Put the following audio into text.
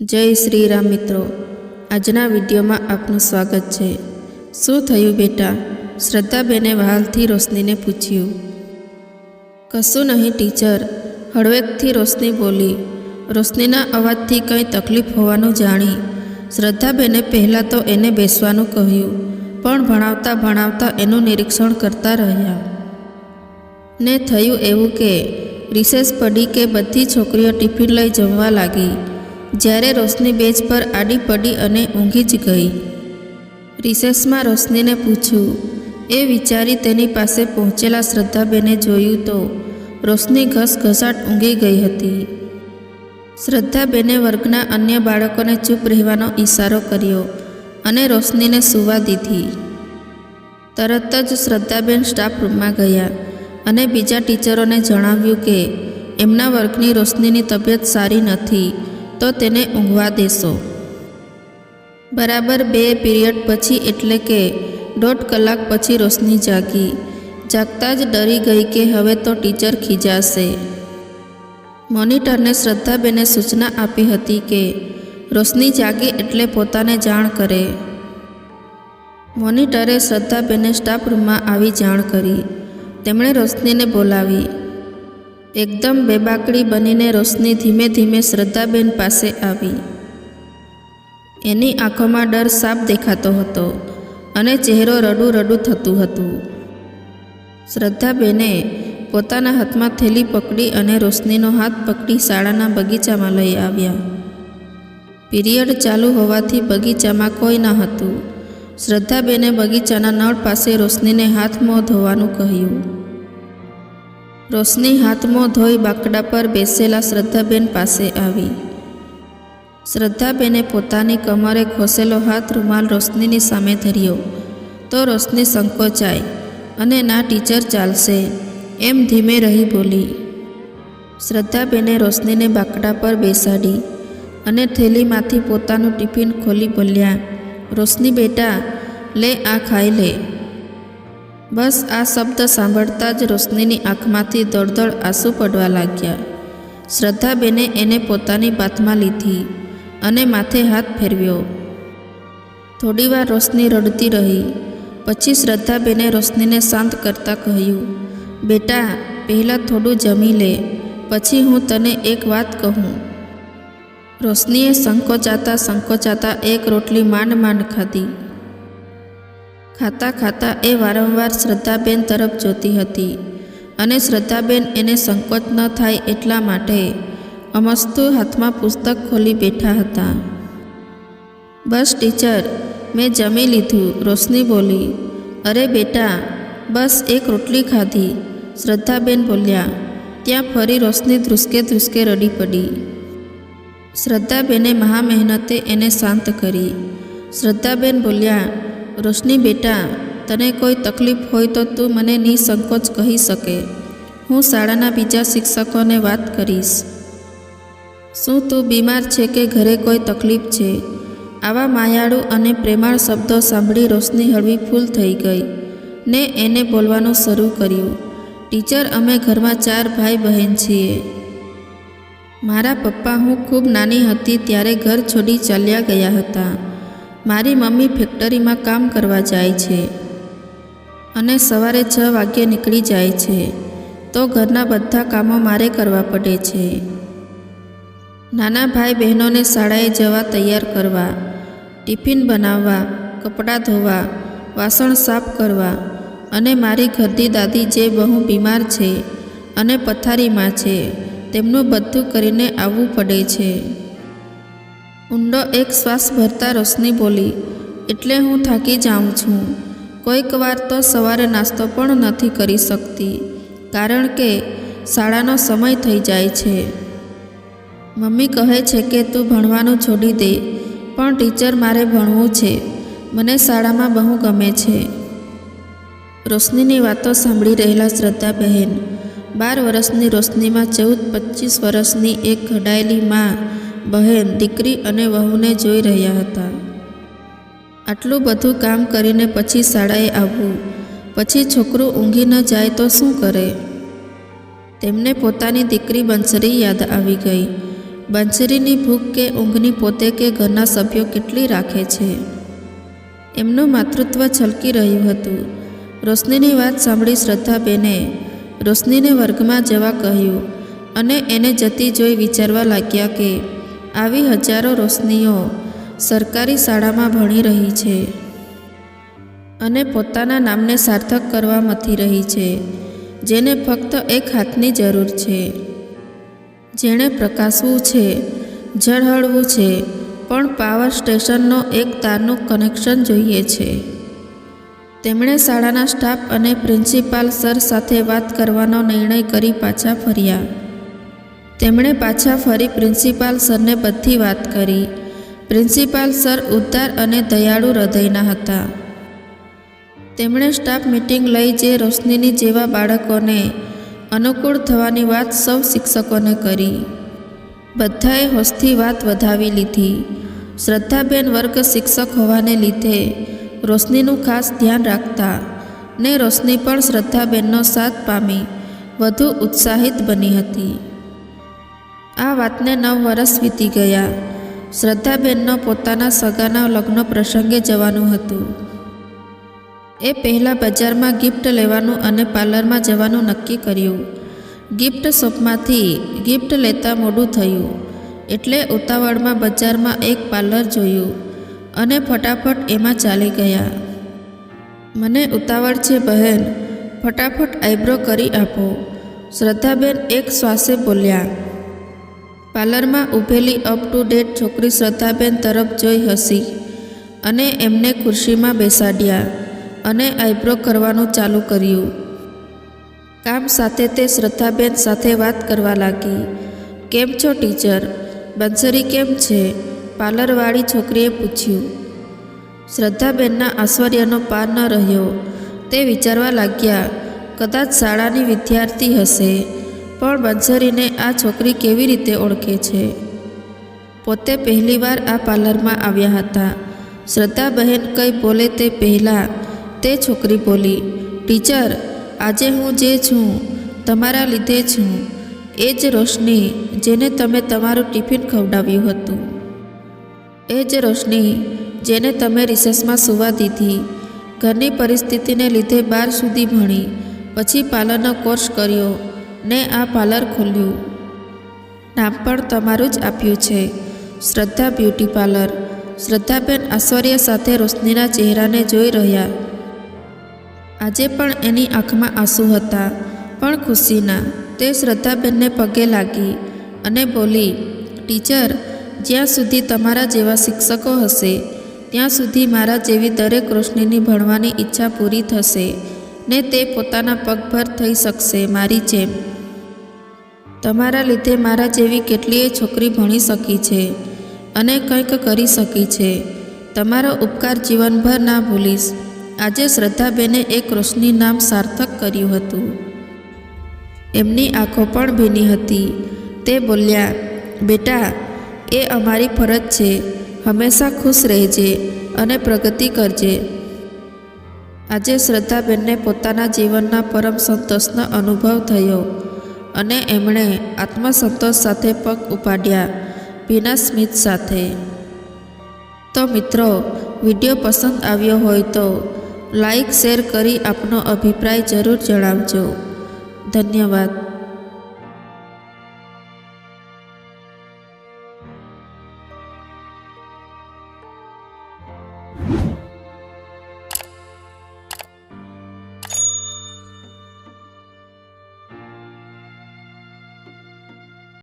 જય શ્રી રામ મિત્રો. આજના વિડીયોમાં આપનું સ્વાગત છે. શું થયું બેટા? શ્રદ્ધાબેને વહાલથી રોશનીને પૂછ્યું. કશું નહીં ટીચર, હળવેકથી રોશની બોલી. રોશનીના અવાજથી કંઈ તકલીફ હોવાનું જાણી. શ્રદ્ધાબેને પહેલાં તો એને બેસવાનું કહ્યું, પણ ભણાવતા ભણાવતા એનું નિરીક્ષણ કરતા રહ્યા. ને થયું એવું કે, રિસેસ પડી કે બધી છોકરીઓ ટિફિન લઈ જમવા લાગી. જ્યારે રોશની બેચ પર આડી પડી અને ઊંઘી જ ગઈ. રિસેસમાં રોશનીને પૂછ્યું, એ વિચારી તેની પાસે પહોંચેલા શ્રદ્ધાબેને જોયું તો રોશની ઘસઘસાટ ઊંઘી ગઈ હતી. શ્રદ્ધાબેને વર્ગના અન્ય બાળકોને ચૂપ રહેવાનો ઈશારો કર્યો અને રોશનીને સૂવા દીધી. તરત જ શ્રદ્ધાબેન સ્ટાફ રૂમમાં ગયા અને બીજા ટીચરોને જણાવ્યું કે, એમના વર્ગની રોશનીની તબિયત સારી નથી તો તેને ઊંઘવા દેશો. બરાબર બે પીરિયડ પછી એટલે કે દોઢ કલાક પછી રોશની જાગી. જાગતા જ ડરી ગઈ કે હવે તો ટીચર ખીજાશે. મોનિટરને શ્રદ્ધાબેને સૂચના આપી હતી કે રોશની જાગી એટલે પોતાને જાણ કરે. મોનિટરે શ્રદ્ધાબેને સ્ટાફ રૂમમાં આવી જાણ કરી. તેમણે રોશનીને બોલાવી. એકદમ બેબાકડી બનીને રોશની ધીમે ધીમે શ્રદ્ધાબેન પાસે આવી. એની આંખોમાં ડર સાફ દેખાતો હતો અને ચહેરો રડું રડું થતું હતું. શ્રદ્ધાબેને પોતાના હાથમાં થેલી પકડી અને રોશનીનો હાથ પકડી શાળાના બગીચામાં લઈ આવ્યા. પીરિયડ ચાલુ હોવાથી બગીચામાં કોઈ ન હતું. શ્રદ્ધાબેને બગીચાના નળ પાસે રોશનીને હાથ મોં ધોવાનું કહ્યું. રોશની હાથમાં ધોઈ બાકડા પર બેસેલા શ્રદ્ધાબેન પાસે આવી. શ્રદ્ધાબેને પોતાની કમરે ખોસેલો હાથ રૂમાલ રોશનીની સામે ધર્યો. તો રોશની સંકોચાઈ અને, ના, ટીચર, ચાલશે. એમ ધીમે રહી બોલી. શ્રદ્ધાબેને રોશનીને બાકડા પર બેસાડી અને થેલીમાંથી પોતાનું ટિફિન ખોલી બોલ્યા, રોશની બેટા, લે, આ ખાઈ લે. બસ આ શબ્દ સાંભળતા જ રોશનીની આંખમાંથી દળદળ આંસુ પડવા લાગ્યા. શ્રદ્ધાબેને એને પોતાની બાથમાં લીધી અને માથે હાથ ફેરવ્યો. થોડીવાર રોશની રડતી રહી. પછી શ્રદ્ધાબેને રોશનીને શાંત કરતાં કહ્યું, બેટા, પહેલાં થોડું જમી લે, પછી હું તને એક વાત કહું. રોશનીએ સંકોચાતા સંકોચાતા એક રોટલી માંડ માંડ ખાધી. ખાતા ખાતા એ વારંવાર શ્રદ્ધાબેન તરફ જોતી હતી અને શ્રદ્ધાબેન એને સંકોચ ન થાય એટલા માટે અમસ્તુ હાથમાં પુસ્તક ખોલી બેઠા હતા. બસ ટીચર, મેં જમી લીધું, રોશની બોલી. અરે બેટા, બસ એક રોટલી ખાધી, શ્રદ્ધાબેન બોલ્યા. ત્યાં ફરી રોશની ધ્રુસકે ધ્રુસકે રડી પડી. શ્રદ્ધાબેને મહા મહેનતે એને શાંત કરી. શ્રદ્ધાબેન બોલ્યા રોશની બેટા, તને કોઈ તકલીફ હોય તો તું મને નિસંકોચ કહી શકે. હું શાળાના બીજા શિક્ષકોને વાત કરીશ. શું તું બીમાર છે કે ઘરે કોઈ તકલીફ છે? આવા માયાળુ અને પ્રેમાળ શબ્દો સાંભળી રોશની હળવી ફૂલ થઈ ગઈ ને એને બોલવાનું શરૂ કર્યું. ટીચર, અમે ઘરમાં ચાર ભાઈ બહેન છીએ. મારા પપ્પા, હું ખૂબ નાની હતી ત્યારે ઘર છોડી ચાલ્યા ગયા હતા. મારી મમ્મી ફેક્ટરીમાં કામ કરવા જાય છે અને સવારે છ વાગ્યે નીકળી જાય છે. તો ઘરના બધા કામો મારે કરવા પડે છે. નાના ભાઈ બહેનોને શાળાએ જવા તૈયાર કરવા, ટિફિન બનાવવા, કપડાં ધોવા, વાસણ સાફ કરવા અને મારી ઘરની દાદી જે બહુ બીમાર છે અને પથારીમાં છે, તેમનું બધું કરીને આવવું પડે છે. ઊંડો એક શ્વાસ ભરતા રોશની બોલી, એટલે હું થાકી જાઉં છું. કોઈક વાર તો સવારે નાસ્તો પણ નથી કરી શકતી, કારણ કે શાળાનો સમય થઈ જાય છે. મમ્મી કહે છે કે તું ભણવાનું છોડી દે, પણ ટીચર મારે ભણવું છે. મને શાળામાં બહુ ગમે છે. રોશનીની વાતો સાંભળી રહેલા શ્રદ્ધાબહેન બાર વર્ષની રોશનીમાં ચૌદ પચીસ વર્ષની એક ઘડાયેલી માં બહેન, દીકરી અને વહુને જોઈ રહ્યા હતા. આટલું બધું કામ કરીને પછી શાળાએ આવવું. પછી છોકરું ઊંઘી ન જાય તો શું કરે? તેમને પોતાની દીકરી બંસરી યાદ આવી ગઈ. બંસરીની ભૂખ કે ઊંઘની પોતે કે ઘરના સભ્યો કેટલી રાખે છે? એમનું માતૃત્વ છલકી રહ્યું હતું. રોશનીની વાત સાંભળી શ્રદ્ધાબેને રોશનીને વર્ગમાં જવા કહ્યું અને એને જતી જોઈ વિચારવા લાગ્યા કે આવી હજારો રોશનીઓ સરકારી શાળામાં ભણી રહી છે અને પોતાના નામને સાર્થક કરવા મથી રહી છે, જેને ફક્ત એક હાથની જરૂર છે. જેણે પ્રકાશવું છે, ઝળહળવું છે, પણ પાવર સ્ટેશનનો એક તારનું કનેક્શન જોઈએ છે. તેમણે શાળાના સ્ટાફ અને પ્રિન્સિપાલ સર સાથે વાત કરવાનો નિર્ણય કરી પાછા ફર્યા. તેમણે પાછા ફરી પ્રિન્સિપાલ સરને બધી વાત કરી. પ્રિન્સિપાલ સર ઉદ્ધાર અને દયાળુ હૃદયના હતા. તેમણે સ્ટાફ મિટિંગ લઈ જે રોશનીની જેવા બાળકોને અનુકૂળ થવાની વાત સૌ શિક્ષકોને કરી. બધાએ હોશથી વાત વધાવી લીધી. શ્રદ્ધાબેન વર્ગ શિક્ષક હોવાને લીધે રોશનીનું ખાસ ધ્યાન રાખતા ને રોશની પણ શ્રદ્ધાબેનનો સાથ પામી વધુ ઉત્સાહિત બની હતી. આ વાતને નવ વર્ષ વીતી ગયા. શ્રદ્ધાબેનનો પોતાના સગાના લગ્ન પ્રસંગે જવાનું હતું. એ પહેલાં બજારમાં ગિફ્ટ લેવાનું અને પાર્લરમાં જવાનું નક્કી કર્યું. ગિફ્ટ શોપમાંથી ગિફ્ટ લેતા મોડું થયું. એટલે ઉતાવળમાં બજારમાં એક પાર્લર જોયું અને ફટાફટ એમાં ચાલી ગયા. મને ઉતાવળ છે, બહેન. ફટાફટ આઈબ્રો કરી આપો. શ્રદ્ધાબેન એક શ્વાસે બોલ્યા પાર્લરમાં ઊભેલી અપ ટુ ડેટ છોકરી શ્રદ્ધાબેન તરફ જોઈ હસી અને એમને ખુરશીમાં બેસાડ્યા અને આઈબ્રો કરવાનું ચાલુ કર્યું. કામ સાથે તે શ્રદ્ધાબેન સાથે વાત કરવા લાગી. કેમ છો, ટીચર? બંસરી કેમ છે? પાર્લરવાળી છોકરીએ પૂછ્યું. શ્રદ્ધાબેનના આશ્ચર્યનો પાર ન રહ્યો. તે વિચારવા લાગ્યા, કદાચ શાળાની વિદ્યાર્થી હશે. પણ બંસરીને આ છોકરી કેવી રીતે ઓળખે છે? પોતે પહેલીવાર આ પાર્લરમાં આવ્યા હતા. શ્રદ્ધાબહેન કંઈ બોલે તે પહેલાં તે છોકરી બોલી, ટીચર, આજે હું જે છું, તમારા લીધે છું. એ જ રોશની જેને તમે તમારું ટિફિન ખવડાવ્યું હતું. એ જ રોશની જેને તમે રિસેસમાં સુવા દીધી. ઘરની પરિસ્થિતિને લીધે બાર સુધી ભણી, પછી પાર્લરનો કોર્સ કર્યો. ને આ પાર્લર ખોલ્યું. નામ પણ તમારું જ આપ્યું છે. શ્રદ્ધા બ્યુટી પાર્લર. શ્રદ્ધાબેન આશ્ચર્ય સાથે રોશનીના ચહેરાને જોઈ રહ્યા. આજે પણ એની આંખમાં આંસુ હતા, પણ ખુશીના. તે શ્રદ્ધાબેનને પગે લાગી અને બોલી, ટીચર, જ્યાં સુધી તમારા જેવા શિક્ષકો હશે, ત્યાં સુધી મારા જેવી દરેક રોશનીની ભણવાની ઈચ્છા પૂરી થશે ને તે પોતાના પગભર થઈ શકશે મારી જેમ. તમારા લીધે મારા જેવી કેટલીય છોકરી ભણી શકી છે અને કંઈક કરી શકી છે. તમારો ઉપકાર જીવનભર ના ભૂલીશ. આજે શ્રદ્ધાબેને એક રોશની નામ સાર્થક કર્યું હતું. એમની આંખો પણ ભીની હતી. તે બોલ્યા, બેટા, એ અમારી ફરજ છે. હંમેશા ખુશ રહેજે અને પ્રગતિ કરજે. આજે શ્રદ્ધાબેનને પોતાના જીવનના પરમ સંતોષનો અનુભવ થયો. અને એમણે આત્મસંતોષ સાથે પગ ઉપાડ્યા ભીના સ્મિત સાથે. તો મિત્રો, વીડિયો પસંદ આવ્યો હોય તો લાઈક, શેર કરી આપનો અભિપ્રાય જરૂર જણાવજો. ધન્યવાદ.